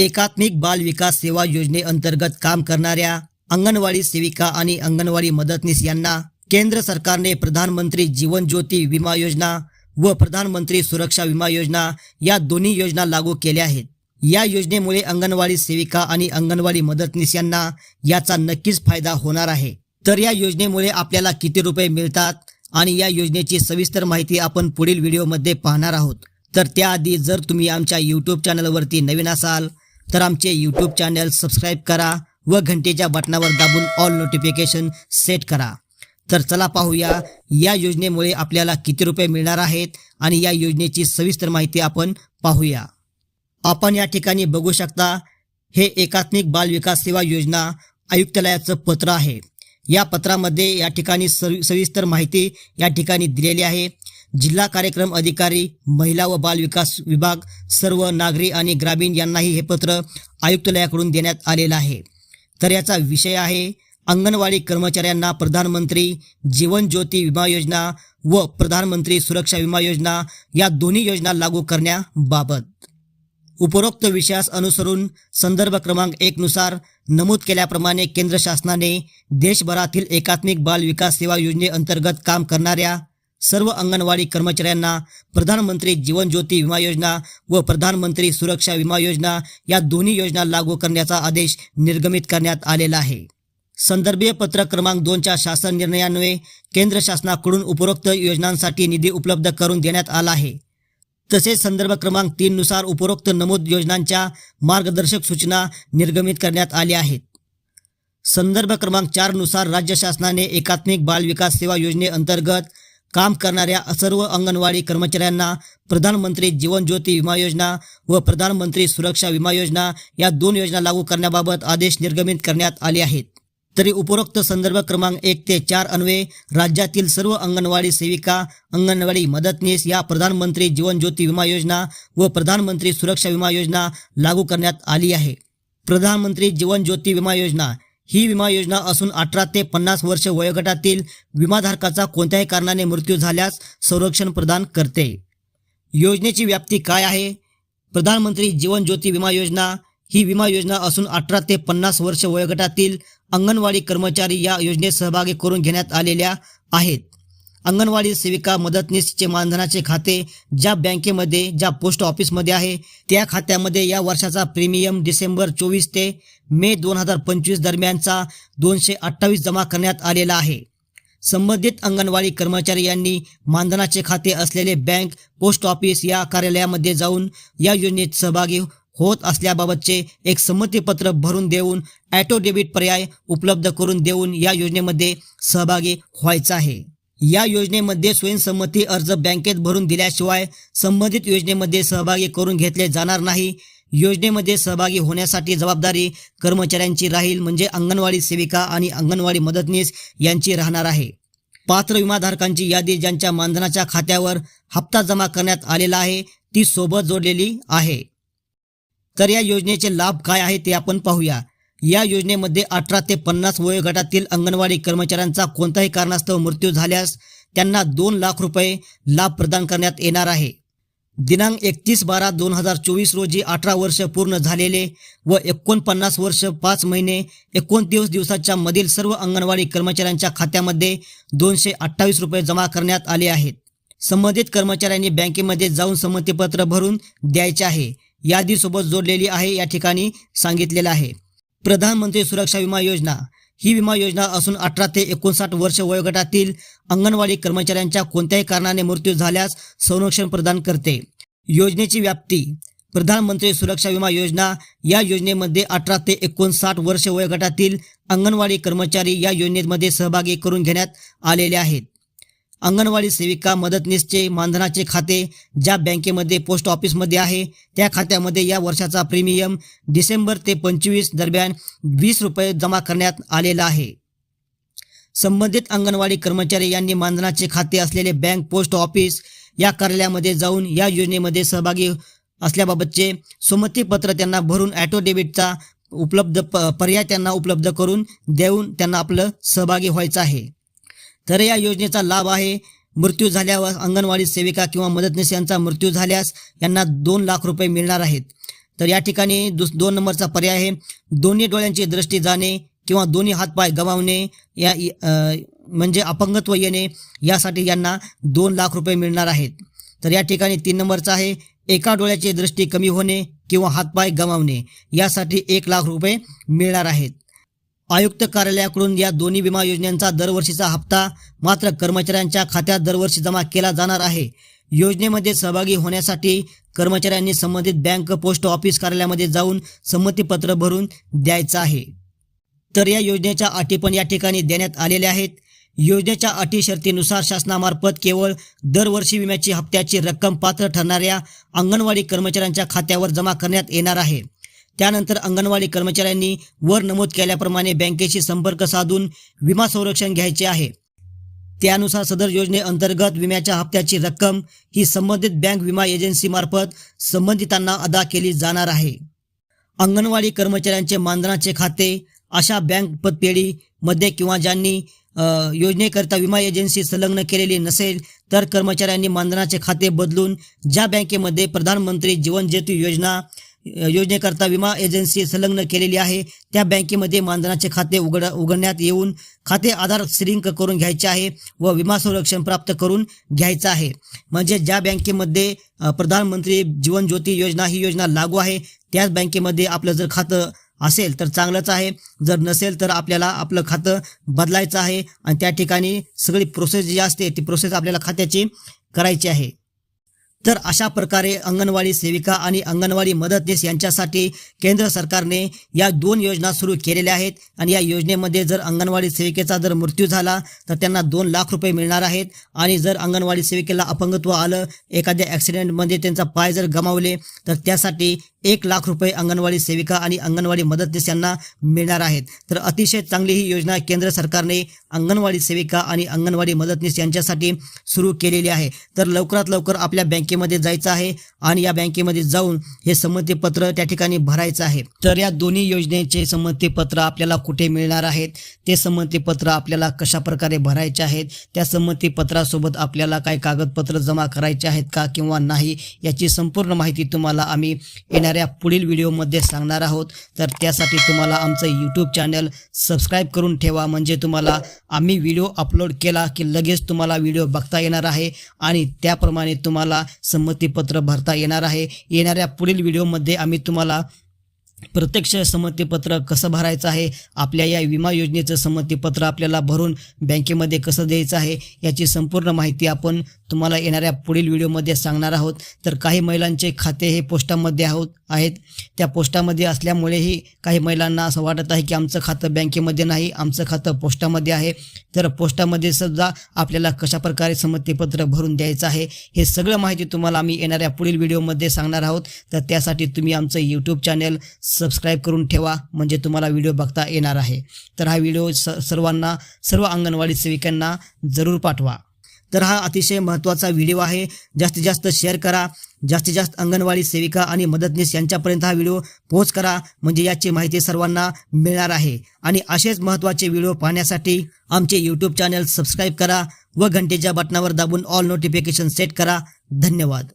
एकात्मिक बाल विकास सेवा योजनेअंतर्गत काम करणाऱ्या अंगणवाडी सेविका आणि अंगणवाडी मदतनीस यांना केंद्र सरकारने प्रधानमंत्री जीवन ज्योती विमा योजना व प्रधानमंत्री सुरक्षा विमा योजना या दोन्ही योजना लागू केल्या आहेत. या योजनेमुळे अंगणवाडी सेविका आणि अंगणवाडी मदतनीस यांना याचा नक्कीच फायदा होणार आहे. तर या योजनेमुळे आपल्याला किती रुपये मिळतात आणि या योजनेची सविस्तर माहिती आपण पुढील व्हिडिओमध्ये पाहणार आहोत. तर त्याआधी जर तुम्ही आमच्या यूट्यूब चॅनलवरती नवीन असाल तर आमचे यूट्यूब चॅनल सबस्क्राईब करा व घंटेच्या बटनावर दाबून ऑल नोटिफिकेशन सेट करा. तर चला पाहूया या योजनेमुळे आपल्याला किती रुपये मिळणार आहेत आणि या योजनेची सविस्तर माहिती आपण पाहूया. आपण या ठिकाणी बघू शकता हे एकात्मिक बाल विकास सेवा योजना आयुक्तालयाचं पत्र आहे. या पत्रामध्ये या ठिकाणी सवि- सविस्तर माहिती या ठिकाणी दिलेली आहे. जिल्हा कार्यक्रम अधिकारी महिला व बाल विकास विभाग सर्व नागरी आणि ग्रामीण यांनाही हे पत्र आयुक्तालयाकडून देण्यात आलेलं आहे. तर याचा विषय आहे अंगणवाडी कर्मचाऱ्यांना प्रधानमंत्री जीवन ज्योती विमा योजना व प्रधानमंत्री सुरक्षा विमा योजना या दोन्ही योजना लागू करण्याबाबत. उपरोक्त विषयास अनुसरून संदर्भ क्रमांक एकनुसार नमूद केल्याप्रमाणे केंद्र शासनाने देशभरातील एकात्मिक बाल विकास सेवा योजनेअंतर्गत काम करणाऱ्या सर्व अंगणवाडी कर्मचाऱ्यांना प्रधानमंत्री जीवन ज्योती विमा योजना व प्रधानमंत्री सुरक्षा विमा योजना या दोन्ही योजना लागू करण्याचा आदेश निर्गमित करण्यात आलेला आहे. संदर्भीय पत्र क्रमांक दोनच्या शासन निर्णयान्वये केंद्र शासनाकडून उपरोक्त योजनांसाठी निधी उपलब्ध करून देण्यात आला आहे. तसेच संदर्भ क्रमांक तीन नुसार उपरोक्त नमूद योजनांच्या मार्गदर्शक सूचना निर्गमित करण्यात आल्या आहेत. संदर्भ क्रमांक चारनुसार राज्य शासनाने एकात्मिक बाल विकास सेवा योजनेअंतर्गत काम करणाऱ्या सर्व अंगणवाडी कर्मचाऱ्यांना प्रधानमंत्री जीवन ज्योती विमा योजना व प्रधानमंत्री सुरक्षा विमा योजना या दोन योजना लागू करण्याबाबत आदेश निर्गमित करण्यात आले आहेत. तरी उपरोक्त संदर्भ क्रमांक एक ते चार अन्वये राज्यातील सर्व अंगणवाडी सेविका अंगणवाडी मदतनीस या प्रधानमंत्री जीवन ज्योती विमा योजना व प्रधानमंत्री सुरक्षा विमा योजना लागू करण्यात आली आहे. प्रधानमंत्री जीवन ज्योती विमा योजना ही विमा योजना असून अठरा ते पन्नास वर्ष वयोगटातील विमाधारकाचा कोणत्याही कारणाने मृत्यू झाल्यास संरक्षण प्रदान करते. योजनेची व्याप्ती काय आहे? प्रधानमंत्री जीवन ज्योती विमा योजना ही विमा योजना असून अठरा ते पन्नास वर्ष वयोगटातील अंगणवाडी कर्मचारी या योजनेत सहभागी करून घेण्यात आलेल्या आहेत. अंगणवाडी सेविका मदतनीसचे मानधनाचे खाते ज्या बँकेमध्ये ज्या पोस्ट ऑफिसमध्ये आहे त्या खात्यामध्ये या वर्षाचा प्रीमियम डिसेंबर चोवीस ते मे दोन हजार पंचवीस दरम्यानचा दोनशे अठ्ठावीस जमा करण्यात आलेला आहे. संबंधित अंगणवाडी कर्मचारी यांनी मानधनाचे खाते असलेले बँक पोस्ट ऑफिस या कार्यालयामध्ये जाऊन या योजनेत सहभागी होत असल्याबाबतचे एक संमतीपत्र भरून देऊन ॲटो डेबिट पर्याय उपलब्ध करून देऊन या योजनेमध्ये सहभागी व्हायचं आहे. या योजनेमध्ये स्वयंसंमती अर्ज बँकेत भरून दिल्याशिवाय संबंधित योजनेमध्ये सहभागी करून घेतले जाणार नाही. योजनेमध्ये सहभागी होण्यासाठी जबाबदारी कर्मचाऱ्यांची राहील म्हणजे अंगणवाडी सेविका आणि अंगणवाडी मदतनीस यांची राहणार आहे. पात्र विमाधारकांची यादी ज्यांच्या मानधनाच्या खात्यावर हप्ता जमा करण्यात आलेला आहे ती सोबत जोडलेली आहे. तर या योजनेचे लाभ काय आहे ते आपण पाहूया. या योजनेमध्ये अठरा ते पन्नास वयोगटातील अंगणवाडी कर्मचाऱ्यांचा कोणत्याही कारणास्तव मृत्यू झाल्यास त्यांना दोन लाख रुपये लाभ प्रदान करण्यात येणार आहे. दिनांक एकतीस बारा दोन हजार चोवीस रोजी अठरा वर्ष पूर्ण झालेले व एकोणपन्नास वर्ष पाच महिने एकोणतीस दिवसाच्या मधील सर्व अंगणवाडी कर्मचाऱ्यांच्या खात्यामध्ये दोनशे अठ्ठावीस रुपये जमा करण्यात आले आहेत. संबंधित कर्मचाऱ्यांनी बँकेमध्ये जाऊन संमतीपत्र भरून द्यायचे आहे. यादीसोबत जोडलेली आहे या ठिकाणी सांगितलेलं आहे. प्रधानमंत्री सुरक्षा विमा योजना. ही विमा योजना असून अठरा ते एकोणसाठ वर्ष वयोगटातील अंगणवाडी कर्मचाऱ्यांच्या कोणत्याही कारणाने मृत्यू झाल्यास संरक्षण प्रदान करते. योजनेची व्याप्ती. प्रधानमंत्री सुरक्षा विमा योजना या योजनेमध्ये अठरा ते एकोणसाठ वर्ष वयोगटातील अंगणवाडी कर्मचारी या योजनेमध्ये सहभागी करून घेण्यात आलेले आहेत. अंगणवाडी सेविका मदतनीसचे मानधनाचे खाते ज्या बँकेमध्ये पोस्ट ऑफिसमध्ये आहे त्या खात्यामध्ये या वर्षाचा प्रीमियम डिसेंबर ते पंचवीस दरम्यान वीस रुपये जमा करण्यात आलेला आहे. संबंधित अंगणवाडी कर्मचारी यांनी मानधनाचे खाते असलेले बँक पोस्ट ऑफिस या कार्यालयामध्ये जाऊन या योजनेमध्ये सहभागी असल्याबाबतचे संमतीपत्र त्यांना भरून ॲटो डेबिटचा उपलब्ध प पर्याय त्यांना उपलब्ध करून देऊन त्यांना आपलं सहभागी व्हायचं आहे. तर या योजनेचा लाभ आहे. मृत्यू झाल्यावर अंगणवाडी सेविका किंवा मदतनीस यांचा मृत्यू झाल्यास यांना दोन लाख रुपये मिळणार आहेत. तर या ठिकाणी दुस दोन नंबरचा पर्याय आहे. दोन्ही डोळ्यांची दृष्टी जाणे किंवा दोन्ही हातपाय गमावणे या म्हणजे अपंगत्व येणे यासाठी यांना दोन लाख रुपये मिळणार आहेत. तर या ठिकाणी तीन नंबरचा आहे. एका डोळ्याची दृष्टी कमी होणे किंवा हातपाय गमावणे यासाठी एक लाख रुपये मिळणार आहेत. आयुक्त कार्यालयाकडून या दोन्ही विमा योजनांचा दरवर्षीचा हप्ता मात्र कर्मचाऱ्यांच्या खात्यात दरवर्षी जमा केला जाणार आहे. योजनेमध्ये सहभागी होण्यासाठी कर्मचाऱ्यांनी संबंधित बँक पोस्ट ऑफिस कार्यालयामध्ये जाऊन संमतीपत्र भरून द्यायचं आहे. तर या योजनेच्या अटी पण या ठिकाणी देण्यात आलेल्या आहेत. योजनेच्या अटी शर्तीनुसार शासनामार्फत केवळ दरवर्षी विम्याची हप्त्याची रक्कम पात्र ठरणाऱ्या अंगणवाडी कर्मचाऱ्यांच्या खात्यावर जमा करण्यात येणार आहे. त्यानंतर अंगणवाडी कर्मचाऱ्यांनी वर नमूद केल्याप्रमाणे बँकेशी संपर्क साधून विमा संरक्षण घ्यायचे आहे. त्यानुसार सदर योजनेअंतर्गत विम्याच्या हप्त्याची रक्कम ही संबंधित बँक विमा एजन्सीमार्फत संबंधितांना अदा केली जाणार आहे. अंगणवाडी कर्मचाऱ्यांचे मानधनाचे खाते अशा बँक पतपेढीमध्ये किंवा ज्यांनी योजनेकरिता विमा एजन्सी संलग्न केलेली नसेल तर कर्मचाऱ्यांनी मानधनाचे खाते बदलून ज्या बँकेमध्ये प्रधानमंत्री जीवन ज्योती योजना योजनेकरता विमा एजन्सी संलग्न केलेली आहे. त्या बँकेमध्ये मानधनाचे खाते उघड उघडण्यात येऊन खाते आधार सिलिंक करून घ्यायचे आहे व विमा संरक्षण प्राप्त करून घ्यायचं आहे. म्हणजे ज्या बँकेमध्ये प्रधानमंत्री जीवन ज्योती योजना ही योजना लागू आहे त्याच बँकेमध्ये आपलं जर खातं असेल तर चांगलंच आहे. जर नसेल तर आपल्याला आपलं खातं बदलायचं आहे आणि त्या ठिकाणी सगळी प्रोसेस जी असते ती प्रोसेस आपल्याला खात्याची करायची आहे. तर अशा प्रकारे अंगणवाडी सेविका आणि अंगणवाडी मदतनीस यांच्यासाठी केंद्र सरकारने या दोन योजना सुरू केलेल्या आहेत. आणि या योजनेमध्ये जर अंगणवाडी सेविकेचा जर मृत्यू झाला तर त्यांना दोन लाख रुपये मिळणार आहेत. आणि जर अंगणवाडी सेविकेला अपंगत्व आलं एखाद्या ॲक्सिडेंटमध्ये त्यांचा पाय जर गमावले तर त्यासाठी एक लाख रुपये अंगणवाडी सेविका आणि अंगणवाडी मदतनीस यांना मिळणार आहेत. तर अतिशय चांगली ही योजना केंद्र सरकारने अंगणवाडी सेविका आणि अंगणवाडी मदतनीस यांच्यासाठी सुरू केलेली आहे. तर लवकरात लवकर आपल्या बँकेमध्ये जायचं आहे आणि या बँकेमध्ये जाऊन हे संमतीपत्र त्या ठिकाणी भरायचं आहे. तर या दोन्ही योजनेचे संमतीपत्र आपल्याला कुठे मिळणार आहेत? ते संमतीपत्र आपल्याला कशा प्रकारे भरायचे आहेत? त्या संमतीपत्रासोबत आपल्याला काही कागदपत्र जमा करायचे आहेत का किंवा नाही याची संपूर्ण माहिती तुम्हाला आम्ही येणाऱ्या पुढील व्हिडिओमध्ये सांगणार आहोत. तर त्यासाठी तुम्हाला आमचं यूट्यूब चॅनल सबस्क्राईब करून ठेवा. म्हणजे तुम्हाला आम्ही व्हिडिओ अपलोड केला की लगेच तुम्हाला व्हिडिओ बघता येणार आहे आणि त्याप्रमाणे तुम्हाला संमतीपत्र भरता येणार आहे. येणाऱ्या पुढील व्हिडिओमध्ये आम्ही तुम्हाला प्रत्यक्ष संमतीपत्र कसं भरायचं आहे आपल्या या विमा योजनेचं संमतीपत्र आपल्याला भरून बँकेमध्ये कसं द्यायचं आहे याची संपूर्ण माहिती आपण तुम्हाला येणाऱ्या पुढील व्हिडिओमध्ये सांगणार आहोत. तर काही महिलांचे खाते हे पोस्टामध्ये आहोत. आहेत. त्या पोस्टामध्ये असल्यामुळेही काही महिलांना असं वाटत आहे की आमचं खातं बँकेमध्ये नाही आमचं खातं पोस्टामध्ये आहे. तर पोस्टामध्ये सुद्धा आपल्याला कशाप्रकारे संमतीपत्र भरून द्यायचं आहे हे सगळं माहिती तुम्हाला आम्ही येणाऱ्या पुढील व्हिडिओमध्ये सांगणार आहोत. तर त्यासाठी तुम्ही आमचं यूट्यूब चॅनल सबस्क्राईब करून ठेवा म्हणजे तुम्हाला व्हिडिओ बघता येणार आहे. तर हा व्हिडिओ स सर्वांना सर्व अंगणवाडी सेविकांना जरूर पाठवा. तर हा अतिशय महत्त्वाचा व्हिडिओ आहे. जास्तीत जास्त शेअर करा. जास्तीत जास्त अंगणवाडी सेविका आणि मदतनीस यांच्यापर्यंत हा व्हिडिओ पोहोच करा. म्हणजे याची माहिती सर्वांना मिळणार आहे. आणि असेच महत्त्वाचे व्हिडिओ पाहण्यासाठी आमचे यूट्यूब चॅनल सबस्क्राईब करा व घंटेच्या बटनावर दाबून ऑल नोटिफिकेशन सेट करा. धन्यवाद.